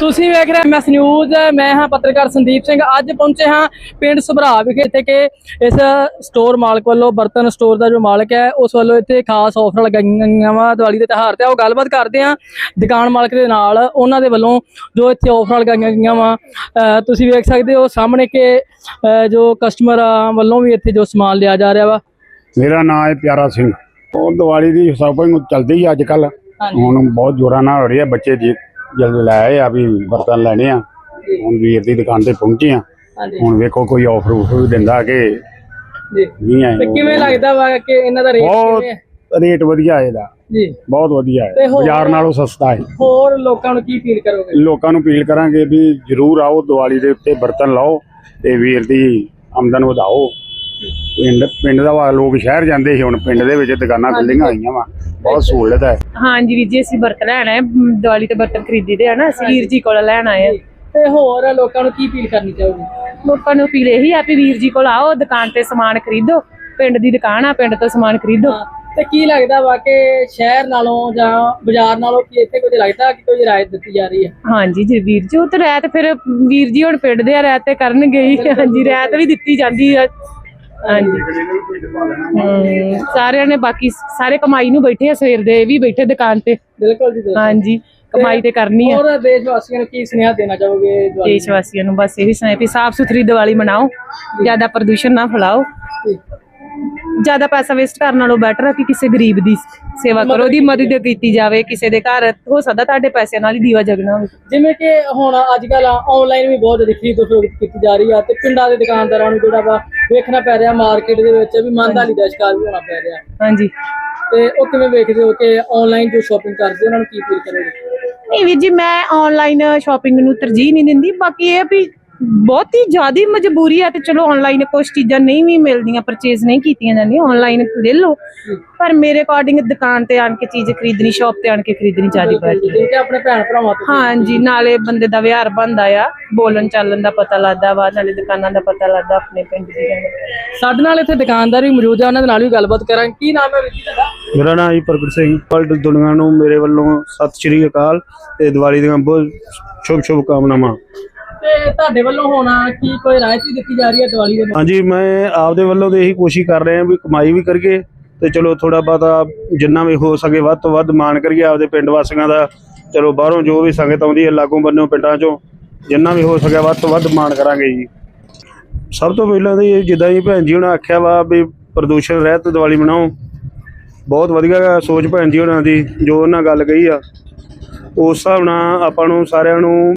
ਤੁਸੀਂ ਵੇਖ ਰਹੇ ਐਮਐਸ ਨਿਊਜ਼ ਮੈਂ ਹਾਂ ਪੱਤਰਕਾਰ ਸੰਦੀਪ ਸਿੰਘ। ਅੱਜ ਪਹੁੰਚੇ ਹਾਂ ਪਿੰਡ ਸੁਭਰਾ ਵਿਖੇ ਇੱਥੇ ਕਿ ਇਸ ਸਟੋਰ ਮਾਲਕ ਵੱਲੋਂ ਬਰਤਨ ਸਟੋਰ ਦਾ ਜੋ ਮਾਲਕ ਹੈ ਉਸ ਵੱਲੋਂ ਇੱਥੇ ਖਾਸ ਆਫਰ ਲਗਾਈਆਂ ਗਈਆਂ ਵਾ ਦੀਵਾਲੀ ਦੇ ਤਿਉਹਾਰ ਤੇ। ਉਹ ਗੱਲਬਾਤ ਕਰਦੇ ਹਾਂ ਦੁਕਾਨ ਮਾਲਕ ਦੇ ਨਾਲ ਉਹਨਾਂ ਦੇ ਵੱਲੋਂ ਜੋ ਇੱਥੇ ਆਫਰ ਲਗਾਈਆਂ ਗਈਆਂ ਵਾ। ਤੁਸੀਂ ਵੇਖ ਸਕਦੇ ਹੋ ਸਾਹਮਣੇ ਕਿ ਜੋ ਕਸਟਮਰਾਂ ਵੱਲੋਂ ਵੀ ਇੱਥੇ ਜੋ ਸਮਾਨ ਲਿਆ ਜਾ ਰਿਹਾ ਵਾ। ਮੇਰਾ ਨਾਮ ਹੈ ਪਿਆਰਾ ਸਿੰਘ। ਉਹ ਦੀਵਾਲੀ ਦੀ ਸ਼ਾਪਿੰਗ ਚੱਲਦੀ ਆ ਅੱਜ ਕੱਲ। ਹੁਣ ਬਹੁਤ ਜ਼ੋਰਾਂ ਨਾਲ ਹੋ ਰਹੀ ਹੈ ਬੱਚੇ ਜੀ ਜਲਦ ਲੈ ਆਏ ਆ ਵੀ ਬਰਤਨ ਲੈਣੇ ਆ ਹੁਣ ਵੀਰ ਦੀ ਦੁਕਾਨ ਤੇ ਪਹੁੰਚੇ ਆ। ਹਾਂਜੀ। ਹੁਣ ਵੇਖੋ ਕੋਈ ਆਫਰ ਵੀ ਦਿੰਦਾ ਕਿ ਜੀ। ਨਹੀਂ ਆਏ ਤੇ ਕਿਵੇਂ ਲੱਗਦਾ ਵਾ ਕਿ ਇਹਨਾਂ ਦਾ ਰੇਟ ਬਹੁਤ ਕਿਵੇਂ ਹੈ? ਰੇਟ ਵਧੀਆ ਹੈ ਇਹਦਾ। ਜੀ। ਬਹੁਤ ਵਧੀਆ ਤੇ ਹੈ ਹੋਰ- ਬਾਜ਼ਾਰ ਨਾਲੋਂ ਸਸਤਾ ਹੈ। ਹੋਰ ਲੋਕਾਂ ਨੂੰ ਕੀ ਫੀਲ ਕਰੋਗੇ? ਲੋਕਾਂ ਨੂੰ ਅਪੀਲ ਕਰਾਂਗੇ ਵੀ ਜਰੂਰ ਆਓ ਦੀਵਾਲੀ ਦੇ ਉੱਤੇ ਬਰਤਨ ਲਾਓ ਤੇ ਵੀਰ ਦੀ ਆਮਦਨ ਵਧਾਓ। ਪਿੰਡ ਪਿੰਡ ਦਾ ਵਾ ਲੋਕ ਸ਼ਹਿਰ ਜਾਂਦੇ ਸੀ ਹੁਣ ਪਿੰਡ ਦੇ ਵਿੱਚ ਦੁਕਾਨਾਂ ਬਿਲਡਿੰਗਾਂ ਆਈਆਂ ਵਾ ਬਹੁਤ ਸਹੂਲਤ ਹੈ। ਹਾਂਜੀ ਵੀਰ ਜੀ ਅਸੀਂ ਬਰਤਨ ਲੈਣਾ ਹੈ ਦੀਵਾਲੀ ਤੇ ਬਰਤਨ ਖਰੀਦੀਦੇ ਆ ਨਾ ਅਸੀਂ ਵੀਰ ਜੀ ਕੋਲ ਲੈਣ ਆਏ ਆ। ਤੇ ਹੋਰ ਲੋਕਾਂ ਨੂੰ ਕੀ ਫੀਲ ਕਰਨੀ ਚਾਹੋਗੇ? ਲੋਕਾਂ ਨੂੰ ਅਪੀਲ ਇਹੀ ਆ ਵੀ ਵੀਰ ਜੀ ਕੋਲ ਆਓ ਦੁਕਾਨ ਤੇ ਸਮਾਨ ਖਰੀਦੋ ਪਿੰਡ ਦੀ ਦੁਕਾਨ ਆ ਪਿੰਡ ਤੋਂ ਸਮਾਨ ਖਰੀਦੋ। ਤੇ ਕੀ ਲੱਗਦਾ ਵਾ ਕਿ ਸ਼ਹਿਰ ਨਾਲੋਂ ਜਾਂ ਬਾਜ਼ਾਰ ਨਾਲੋਂ ਕੀ ਇੱਥੇ ਕੁਝ ਲੱਗਦਾ ਕਿ ਕੋਈ ਰਾਇਤ ਦਿੱਤੀ ਜਾ ਰਹੀ ਹੈ? ਹਾਂਜੀ ਜੀ ਵੀਰ ਜੀ ਉਹ ਤੇ ਰਹਿਤ ਫਿਰ ਵੀਰ ਜੀ ਹੁਣ ਪਿੰਡ ਦੇ ਆ ਰਹਿਤ ਤੇ ਕਰਨਗੇ ਹੀ ਹਾਂਜੀ ਰਹਿਤ ਵੀ ਦਿੱਤੀ ਜਾਂਦੀ ਆ। ਹਾਂਜੀ। ਹਮ, ਸਾਰਿਆਂ ਨੇ ਬਾਕੀ ਸਾਰੇ ਕਮਾਈ ਨੂੰ ਬੈਠੇ ਆ ਸਵੇਰ ਦੇ ਇਹ ਵੀ ਬੈਠੇ ਦੁਕਾਨ ਤੇ। ਬਿਲਕੁਲ ਜੀ ਬਿਲਕੁਲ। ਹਾਂਜੀ ਕਮਾਈ ਤੇ ਕਰਨੀ ਆ। ਹੋਰ ਦੇਸ਼ ਵਾਸੀਆਂ ਨੂੰ ਕੀ ਸੁਨੇਹਾ ਦੇਣਾ ਚਾਹੋਗੇ ਦੀਵਾਲੀ ਦੇਸ਼ ਵਾਸੀਆਂ ਨੂੰ ਬਸ ਇਹੀ ਸੁਣਾਇਆ ਵੀ ਸਾਫ਼ ਸੁਥਰੀ ਦੀਵਾਲੀ ਮਨਾਓ ਜ਼ਿਆਦਾ ਪ੍ਰਦੂਸ਼ਣ ਨਾ ਫੈਲਾਓ। ਤੇ? ਜ਼ਿਆਦਾ ਪੈਸਾ ਵੇਸਟ ਕਰਨ ਨਾਲੋਂ ਬੈਟਰ ਹੈ ਕਿ ਕਿਸੇ ਗਰੀਬ ਦੀ ਸੇਵਾ ਕਰੋ ਉਹਦੀ ਮਦਦ ਕੀਤੀ ਜਾਵੇ ਕਿਸੇ ਦੇ ਘਰ ਹੋ ਸਕਦਾ ਤੁਹਾਡੇ ਪੈਸਿਆਂ ਨਾਲ ਹੀ ਦੀਵਾ ਜਗਣਾ ਹੋਵੇ। ਜਿਵੇਂ ਕਿ ਹੁਣ ਅੱਜ ਕੱਲ ਆਨਲਾਈਨ ਵੀ ਬਹੁਤ ਜ਼ਿਆਦਾ ਖਰੀਦ ਫਰੋਖਤ ਕੀਤੀ ਜਾ ਰਹੀ ਆ ਤੇ ਪਿੰਡਾਂ ਦੇ ਦੁਕਾਨਦਾਰਾਂ ਨੂੰ ਜਿਹੜਾ ਵਾ ਵੇਖਣਾ ਪੈ ਰਿਹਾ ਮਾਰਕੀਟ ਦੇ ਵਿੱਚ ਵੀ ਮੰਦਾਲੀ ਦਾ ਸ਼ਿਕਾਰ ਵੀ ਹੋਣਾ ਪੈ ਰਿਹਾ। ਹਾਂਜੀ। ਤੇ ਉਹ ਕਿਵੇਂ ਵੇਖਦੇ ਹੋ ਕਿ ਆਨਲਾਈਨ ਜੋ ਸ਼ਾਪਿੰਗ ਕਰਦੇ ਉਹਨਾਂ ਨੂੰ ਕੀ ਫੀਲ ਕਰੋਗੇ? ਨਹੀਂ ਵੀਰ ਜੀ ਮੈਂ ਆਨਲਾਈਨ ਸ਼ਾਪਿੰਗ ਨੂੰ ਤਰਜੀਹ ਨਹੀਂ ਦਿੰਦੀ ਬਾਕੀ ਇਹ ਆ ਵੀ ਬਹੁਤ ਹੀ ਜ਼ਿਆਦੀ ਮਜਬੂਰੀ ਹੈ ਤੇ ਚਲੋ ਆਨਲਾਈਨ ਕੁਝ ਚੀਜ਼ਾਂ ਨਹੀਂ ਵੀ ਮਿਲਦੀਆਂ ਪਰਚੇਜ਼ ਨਹੀਂ ਕੀਤੀਆਂ ਜਾਂਦੀਆਂ ਆਨਲਾਈਨ ਲੈ ਲਓ। ਪਰ ਮੇਰੇ ਅਕੋਰਡਿੰਗ ਦੁਕਾਨ ਤੇ ਆਣ ਕੇ ਚੀਜ਼ ਖਰੀਦਣੀ ਸ਼ਾਪ ਤੇ ਆਣ ਕੇ ਖਰੀਦਣੀ ਬੈਟਰ ਜਿਵੇਂ ਕਿ ਆਪਣੇ ਭੈਣ ਭਰਾਵਾਂ ਤੋਂ ਹਾਂਜੀ ਨਾਲੇ ਬੰਦੇ ਦਾ ਵਿਹਾਰ ਬਣਦਾ ਆ ਬੋਲਣ ਚਾਲਣ ਦਾ ਪਤਾ ਲੱਗਦਾ ਵਾ ਨਾਲੇ ਦੁਕਾਨਾਂ ਦਾ ਪਤਾ ਲੱਗਦਾ ਆਪਣੇ ਪਿੰਡ ਦੀ ਸਾਡੇ ਨਾਲ ਇੱਥੇ ਦੁਕਾਨਦਾਰ ਵੀ ਮੌਜੂਦ ਆ ਉਹਨਾਂ ਦੇ ਨਾਲ ਵੀ ਗੱਲਬਾਤ ਕਰਾਂਗੇ। ਕੀ ਨਾਮ ਹੈ ਜੀ ਤੁਹਾਡਾ? ਮੇਰਾ ਨਾਮ ਜੀ ਪ੍ਰਗਟ ਸਿੰਘ ਵਰਲਡ ਦੁਨੀਆ ਨੂੰ ਮੇਰੇ ਵੱਲੋਂ ਸਤਿ ਸ਼੍ਰੀ ਅਕਾਲ ਤੇ ਦੀਵਾਲੀ ਦੀਆਂ ਬਹੁਤ ਸ਼ੁਭ ਸ਼ੁਭ ਕਾਮਨਾਵਾਂ। ਤੇ ਤੁਹਾਡੇ ਵੱਲੋਂ ਹੋਣਾ ਕੀ ਕੋਈ ਰਾਇਤ ਦਿੱਤੀ ਜਾ ਰਹੀ ਹੈ ਦੀਵਾਲੀ ਦੇ ਮੌਕੇ ਹਾਂਜੀ, ਮੈਂ ਆਪਦੇ ਵੱਲੋਂ ਤੇ ਇਹੀ ਕੋਸ਼ਿਸ਼ ਕਰ ਰਿਹਾ ਵੀ ਕਮਾਈ ਵੀ ਕਰੀਏ ਤੇ ਚਲੋ ਥੋੜਾ ਬਹੁਤਾ ਜਿੰਨਾ ਵੀ ਹੋ ਸਕੇ ਵੱਧ ਤੋਂ ਵੱਧ ਮਾਣ ਕਰੀਏ ਆਪਦੇ ਪਿੰਡ ਵਾਸੀਆਂ ਦਾ। ਚਲੋ ਬਾਹਰੋਂ ਜੋ ਵੀ ਸੰਗਤ ਆਉਂਦੀ ਹੈ ਲਾਗੋਂ ਬੰਨੋਂ ਪਿੰਡਾਂ ਚੋਂ, ਜਿੰਨਾ ਵੀ ਹੋ ਸਕਿਆ ਵੱਧ ਤੋਂ ਵੱਧ ਮਾਣ ਕਰਾਂਗੇ ਜੀ। ਸਭ ਤੋਂ ਪਹਿਲਾਂ ਤਾਂ ਇਹ ਜਿੱਦਾਂ ਹੀ ਭੈਣ ਜੀ ਉਹਨਾਂ ਆਖਿਆ ਵਾ ਵੀ ਪ੍ਰਦੂਸ਼ਣ, ਰਹਿਤ ਦੀਵਾਲੀ ਮਨਾਓ। ਬਹੁਤ ਵਧੀਆ ਸੋਚ ਭੈਣ ਜੀ ਉਹਨਾਂ ਦੀ ਜੋ ਉਹਨਾਂ ਗੱਲ ਕਹੀ ਆ। ਉਸ ਹਿਸਾਬ ਨਾਲ ਆਪਾਂ ਨੂੰ ਸਾਰਿਆਂ ਨੂੰ